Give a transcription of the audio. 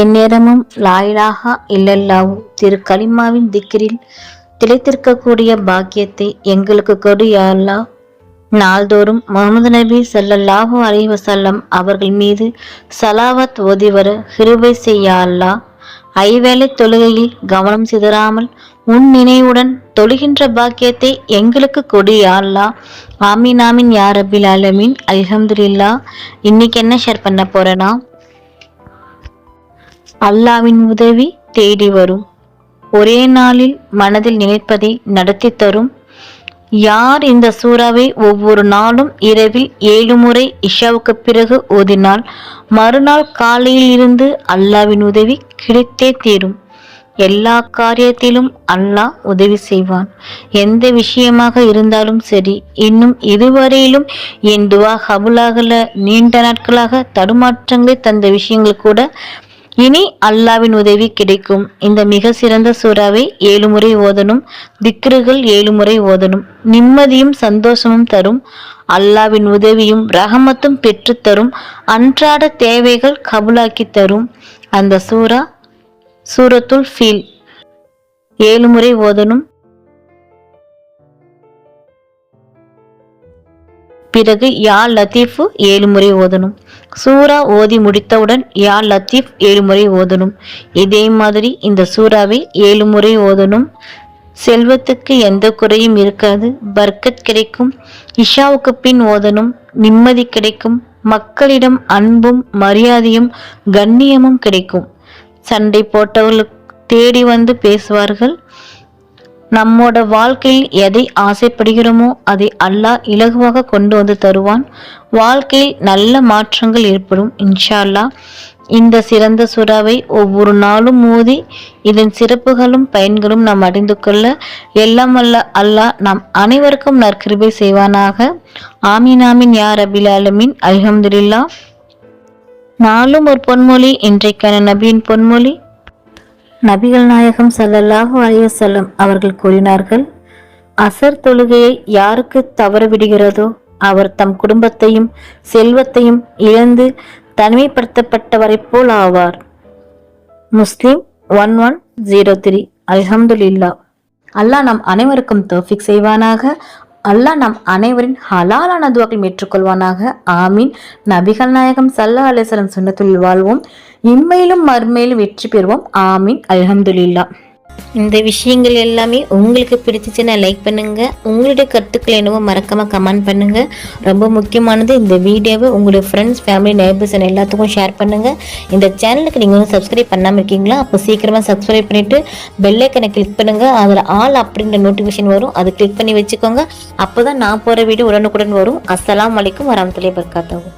எந்நேரமும் லாயிலாகா இல்லல்லாவும் திரு கலிமாவின் திக்கிரில் திளைத்திருக்கக்கூடிய பாக்கியத்தை எங்களுக்கு கொடு யா நாள்தோறும் முகமது நபி ஸல்லல்லாஹு அலைஹி அவர்கள் மீது சலாவத் ஓதி வர ஹிருபை செய்ய ஐவேளை தொழுகையில் கவனம் சிதறாமல் உன் நினைவுடன் தொழுகின்ற பாக்கியத்தை எங்களுக்கு கொடு யா அல்லாஹ் ஆமீன் ஆமீன் யா ரபில் ஆலமீன். இன்னைக்கு என்ன ஷேர் பண்ண போறேன்னா அல்லாவின் உதவி தேடி வரும். ஒரே நாளில் மனதில் நினைப்பதை நடத்தி தரும். யார் இந்த சூறாவை ஒவ்வொரு நாளும் இரவில் ஏழு முறை இஷாவுக்கு பிறகு ஓதினால் மறுநாள் காலையில் இருந்து அல்லாவின் உதவி கிடைத்தே தீரும். எல்லா காரியத்திலும் அல்லாஹ் உதவி செய்வான். எந்த விஷயமாக இருந்தாலும் சரி இன்னும் இதுவரையிலும் என் துவா ஹபுலாகல நீண்ட நாட்களாக தடுமாற்றங்களை தந்த விஷயங்கள் கூட இனி அல்லாவின் உதவி கிடைக்கும். இந்த மிக சிறந்த சூறாவை ஏழு முறை ஓதணும். திக்ருகள் ஏழு முறை ஓதணும். நிம்மதியும் சந்தோஷமும் தரும். அல்லாவின் உதவியும் ரஹமத்தும் பெற்றுத் தரும். அன்றாட தேவைகள் கபுலாக்கி தரும். அந்த சூரா சூரத்துல் ஃபீல். ஏழு முறை ஓதனும் பிறகு யா லத்தீஃபு ஏழு முறை ஓதணும். சூரா ஓதி முடித்தவுடன் யா லத்தீஃப் ஏழு முறை ஓதணும். இதே மாதிரி இந்த சூறாவை ஏழு முறை ஓதணும். செல்வத்துக்கு எந்த குறையும் இருக்காது. பர்க்கத் கிடைக்கும். இஷாவுக்கு பின் ஓதணும். நிம்மதி கிடைக்கும். மக்களிடம் அன்பும் மரியாதையும் கண்ணியமும் கிடைக்கும். சண்டை போட்டவர்களுக்கு தேடி வந்து பேசுவார்கள். நம்மோட வாழ்க்கையில் எதை ஆசைப்படுகிறோமோ அதை அல்லாஹ் இலகுவாக கொண்டு வந்து தருவான். வாழ்க்கையில் நல்ல மாற்றங்கள் ஏற்படும் இன்ஷா அல்லாஹ் இந்த சிறந்த சுறாவை ஒவ்வொரு நாளும் மோதி இதன் சிறப்புகளும் பயன்களும் நாம் அறிந்து கொள்ள எல்லாம் அல்ல அல்லாஹ் நாம் அனைவருக்கும் நற்கிருபை செய்வானாக. ஆமீன் ஆமீன் யா ரபில் ஆலமீன். நாளும் ஒரு பொன்மொழி இன்றைக்கான நபியின் பொன்மொழி. நபிகள் நாயகம் சல்லல்லாஹு அலைஹி அவர்கள் கூறினார்கள் அசர் தொழுகையை யாருக்கு தவற விடுகிறதோ அவர் தம் குடும்பத்தையும் செல்வத்தையும் இழந்து தனிமைப்படுத்தப்பட்டவரை போல் ஆவார். முஸ்லிம் ஒன் ஒன் ஜீரோ த்ரீ. அல்ஹம்துலில்லா அல்லாஹ் நம் அனைவருக்கும் தோஃபிக் செய்வானாக. அல்லாஹ் நம் அனைவரின் ஹலாலான துவாக்கள் ஏற்றுக்கொள்வானாக. ஆமீன். நபிகள் நாயகம் சல்லா அலிஸ்லம் சுண்ணத்துள் வாழ்வோம். இம்மையிலும் மறுமையிலும் வெற்றி பெறுவோம். ஆமீன். அல்ஹம்துலில்லா. இந்த விஷயங்கள் எல்லாமே உங்களுக்கு பிடிச்சிச்சுன்னா லைக் பண்ணுங்க. உங்களுடைய கருத்துக்கள் என்னவோ மறக்காம கமெண்ட் பண்ணுங்க. ரொம்ப முக்கியமானது இந்த வீடியோவை உங்களுடைய ஃப்ரெண்ட்ஸ் ஃபேமிலி நைபர்ஸ் எல்லாத்துக்கும் ஷேர் பண்ணுங்க. இந்த சேனலுக்கு நீங்கள் வந்து சப்ஸ்கிரைப் பண்ணாமல் இருக்கீங்களா? அப்போ சீக்கிரமாக சப்ஸ்கிரைப் பண்ணிட்டு பெல்லைக்கனை கிளிக் பண்ணுங்க. அதில் ஆல் அப்படின்ற நோட்டிஃபிகேஷன் வரும். அது கிளிக் பண்ணி வச்சுக்கோங்க. அப்போ தான் நான் போகிற வீடியோ உடனுக்குடன் வரும். அஸ்லாம் அலைக்கும் வரமத்துலேயே பர்காத்தாவும்